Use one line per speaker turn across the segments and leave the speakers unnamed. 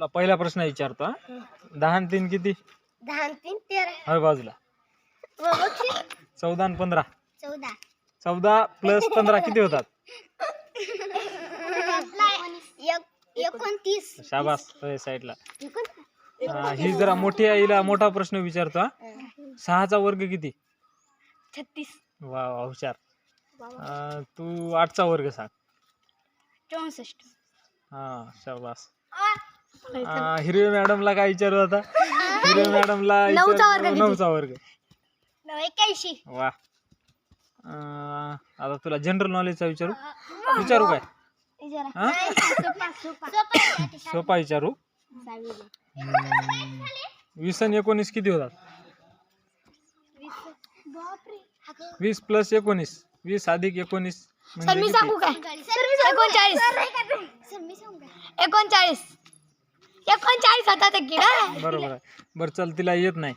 तुला पहिला प्रश्न विचारतो हा. दहा आणि तीन किती?
दहा आणि तीन तेरा.
हर बाजूला.
व
चौदा आणि पंधरा.
चौदा.
चौदा प्लस पंधरा किती होतात?
एक- एकोणतीस.
शाबास होय, साईडला. हा, ही जरा मोठी आईला मोठा प्रश्न विचारतो हा. सहाचा वर्ग किती?
छत्तीस.
वा वा हुशार. अं, तू आठचा वर्ग सांग.
चौसष्ट.
हा शाबास. अं, हिरवे मॅडमला काय विचारू आता? हिरवे मॅडमला विचारतो नऊचा वर्ग.
एक्याऐंशी
वा. अं, आता तुला जनरल नॉलेजचा विचारू. विचारू काय? हा सोपा विचारू. हम्म, वीस आणि एकोणीस किती होतात? वीस प्लस एकोणीस. वीस अधिक एकोणीस म्हणजे किती?
काय? एकोणचाळीस. एकोणचाळीस. एकोणचाळीस होता ते किडा.
बरोबर आहे. बरं चल तिला येत नाही.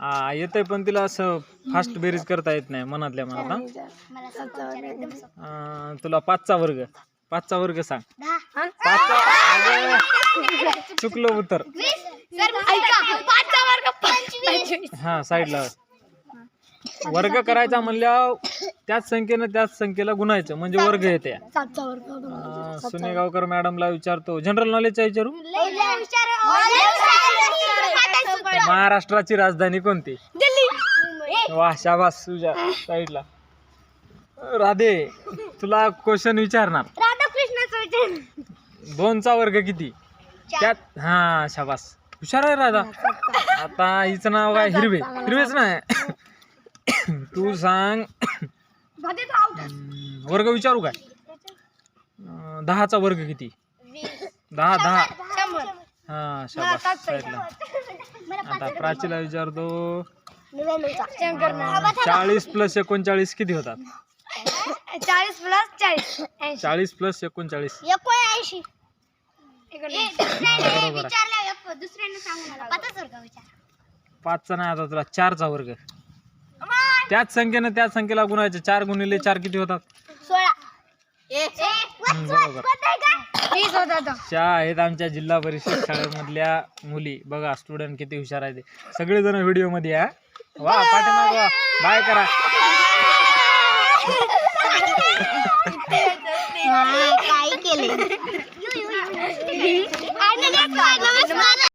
हा येतंय पण तिला असं फास्ट बेरीज करता येत नाही मनातल्या मनात हा? तुला पाचचा वर्ग. पाचचा वर्ग सांग.
दहा.
पाचचा अगं, चुकलं उत्तर.
ऐका. पाचचा वर्ग. पंचवीस.
हा साईडला वर्ग करायचा म्हणल्यावर त्याच संख्येनं त्याच संख्येला गुणायचं म्हणजे वर्ग येते.
सातचा वर्ग
अं, सुनेगावकर मॅडमला विचारतो जनरल नॉलेजचा विचारू? महाराष्ट्राची राजधानी कोणती?
दिल्ली.
वा शाबास तुझ्या साईडला. राधे तुला क्वेश्चन विचारणार.
राधाकृष्णाचं विचार.
दोनचा वर्ग किती? त्यात हा शाबास. हुशार आहे राधा. आता हिचं नाव काय हिरवे. हिरवेच नाही तू सांग. हम्म, वर्ग विचारू काय? अं, दहाचा वर्ग किती? दहा दहा.
शंभर.
हा शाबास. साईडला आता प्राचीला विचारतो. अं, चाळीस प्लस एकोणचाळीस किती होतात?
चाळीस प्लस चाळीस.
चाळीस प्लस एकोणचाळीस.
एकोणऐंशी.
बरोबर आहे.
दुसऱ्याने सांगू मला पाचच वर्ग विचार.
पाचचा नाही आता तुला चारचा वर्ग. त्याच संख्येनं त्याच संख्येला गुणायचं. चार गुणिले चार किती होतात?
सोळा.
हम्म, बरोबर.
वीस होता तो
त्या आहेत आमच्या जिल्हा परिषद शाळेमधल्या मुली. बघा स्टुडंट किती हुशार आहेत. ते. सगळेजण व्हिडिओमध्ये आहे हा. वा पाठीमाग वा. बाय करा.
काय केले